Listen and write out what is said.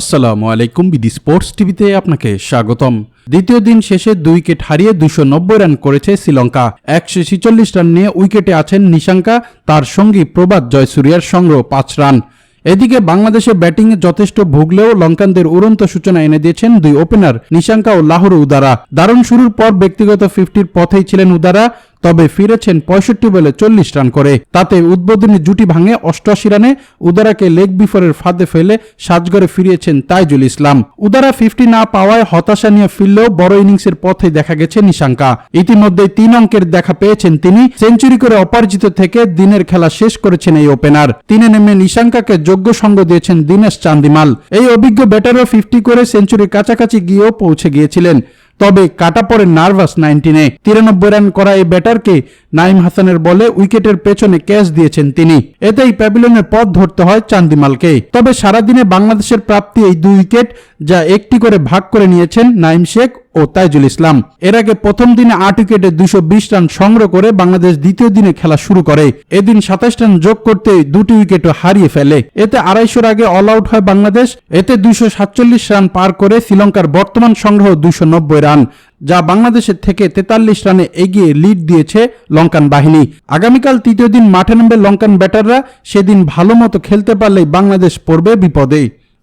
আসসালামু আলাইকুম BD sports টিভিতে আপনাকে স্বাগতম। দ্বিতীয় দিন শেষে দুই উইকেট হারিয়ে দুশো রান করেছে শ্রীলঙ্কা। একশো ছেচল্লিশ রান নিয়ে উইকেটে আছেন নিশাঙ্কা, তার সঙ্গী প্রবাদ জয়সূর্যার সংগ্রহ পাঁচ রান। এদিকে বাংলাদেশে ব্যাটিংয়ে যথেষ্ট ভুগলেও লঙ্কানদের উড়ন্ত সূচনা এনে দিয়েছেন দুই ওপেনার নিশাঙ্কা ও লাহোর উদারা। দারুণ শুরুর পর ব্যক্তিগত ফিফটির পথেই ছিলেন উদারা। তবে ফিরেছেন পঁয়ষট্টি বলে চল্লিশ রান করে। তাতে উদ্বোধনী জুটি ভাঙে অষ্টআশি রানে উদারাকে লেগ বিফোরের ফাঁদে ফেলে সাজগড়ে ফিরিয়েছেন তাইজুল ইসলাম। উদারা ফিফটি না পাওয়ায় হতাশা নিয়ে ফিরলেও বড় ইনিংসের পথে দেখা গেছে নিশাঙ্কা। ইতিমধ্যে তিন অঙ্কের দেখা পেয়েছেন তিনি। সেঞ্চুরি করে অপরাজিত থেকে দিনের খেলা শেষ করেছেন এই ওপেনার। তিনে নেমে নিশাঙ্কাকে যোগ্য সঙ্গ দিয়েছেন দিনেশ চান্দিমাল। এই অভিজ্ঞ ব্যাটারও ফিফটি করে সেঞ্চুরির কাছাকাছি গিয়েও পৌঁছে গিয়েছিলেন। তবে কাটা পড়ে নার্ভাস নাইনটিনে। তিরানব্বই রান করা এই ব্যাটারকে নাইম হাসানের বলে উইকেটের পেছনে ক্যাচ দিয়েছেন তিনি। এতেই প্যাভিলিয়নের পথ ধরতে হয় চান্দিমালকে। তবে সারাদিনে বাংলাদেশের প্রাপ্তি এই দুই উইকেট, যা একটি করে ভাগ করে নিয়েছেন নাইম শেখ ও তাইজুল ইসলাম। এর আগে প্রথম দিনে আট উইকেটে দুশো রান সংগ্রহ করে বাংলাদেশ দ্বিতীয় দিনে খেলা শুরু করে। এদিন সাতাশ রান যোগ করতে দুটি উইকেটও হারিয়ে ফেলে। এতে আড়াইশোর আগে অল আউট হয় বাংলাদেশ। এতে দুইশো সাতচল্লিশ রান পার করে শ্রীলঙ্কার বর্তমান সংগ্রহ দুইশো নব্বই রান, যা বাংলাদেশের থেকে তেতাল্লিশ রানে এগিয়ে লিড দিয়েছে লঙ্কান বাহিনী। আগামীকাল তৃতীয় দিন মাঠে নামবে লঙ্কান ব্যাটাররা। সেদিন ভালো মতো খেলতে পারলেই বাংলাদেশ পড়বে বিপদে।